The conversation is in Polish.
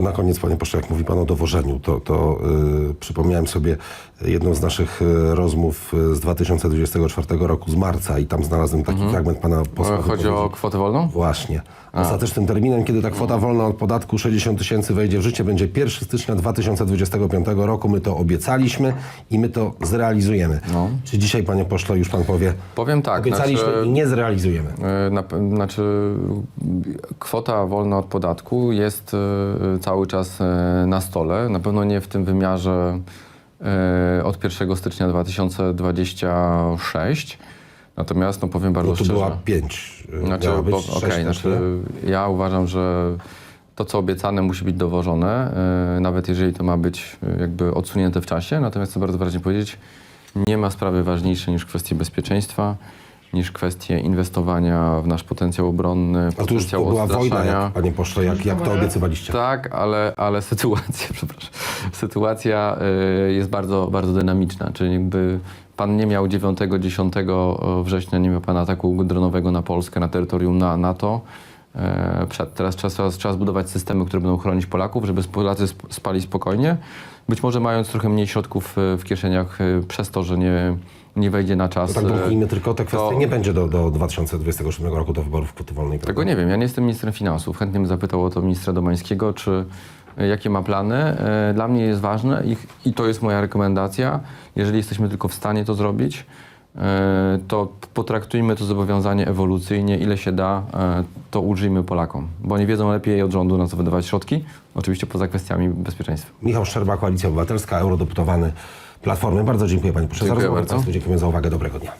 Na koniec, panie pośle, jak mówi pan o dowożeniu, to, to y, przypomniałem sobie jedną z naszych y, rozmów y, z 2024 roku, z marca i tam znalazłem taki fragment pana posła. Mhm. Chodzi o wypowiedzi. kwotę wolną? Właśnie. Ostatecznym terminem, kiedy ta kwota wolna od podatku 60 tysięcy wejdzie w życie, będzie 1 stycznia 2025 roku. My to obiecaliśmy i my to zrealizujemy. No. Czy dzisiaj, panie pośle, już pan powie, Powiem tak, obiecaliśmy znaczy, i nie zrealizujemy? e, na, pe- znaczy kwota wolna od podatku jest e, cały czas e, na stole. Na pewno nie w tym wymiarze e, od 1 stycznia 2026. Natomiast no powiem bardzo Bo tu szczerze. była 5. Znaczy, bo, okej, znaczy, ja uważam, że to, co obiecane, musi być dowożone, e, nawet jeżeli to ma być e, jakby odsunięte w czasie. Natomiast chcę bardzo wyraźnie powiedzieć, nie ma sprawy ważniejszej niż kwestie bezpieczeństwa, niż kwestie inwestowania w nasz potencjał obronny, A tu już potencjał była wojna, jak, panie pośle, jak, jak to obiecywaliście. Tak, ale, ale sytuacja, przepraszam, sytuacja y, jest bardzo, bardzo dynamiczna, czyli jakby pan nie miał 9-10 września, nie miał pan ataku dronowego na Polskę, na terytorium na NATO. E, Przed. Teraz trzeba, trzeba zbudować systemy, które będą chronić Polaków, żeby Polacy sp- spali spokojnie. Być może mając trochę mniej środków e, w kieszeniach e, przez to, że nie, nie wejdzie na czas. To tak e, domknijmy tylko te kwestie. to- Nie będzie do, do 2027 roku do wyborów kwoty wolnej. Tego prawda? nie wiem. Ja nie jestem ministrem finansów. Chętnie bym zapytał o to ministra Domańskiego, czy e, jakie ma plany. E, Dla mnie jest ważne i, i to jest moja rekomendacja. Jeżeli jesteśmy tylko w stanie to zrobić, e, to potraktujmy to zobowiązanie ewolucyjnie, ile się da, e, to ulżyjmy Polakom, bo oni wiedzą lepiej od rządu, na co wydawać środki, oczywiście poza kwestiami bezpieczeństwa. Michał Szczerba, Koalicja Obywatelska, eurodeputowany Platformy. Bardzo dziękuję panie za Dziękuję bardzo. Państwu dziękujemy za uwagę. Dobrego dnia.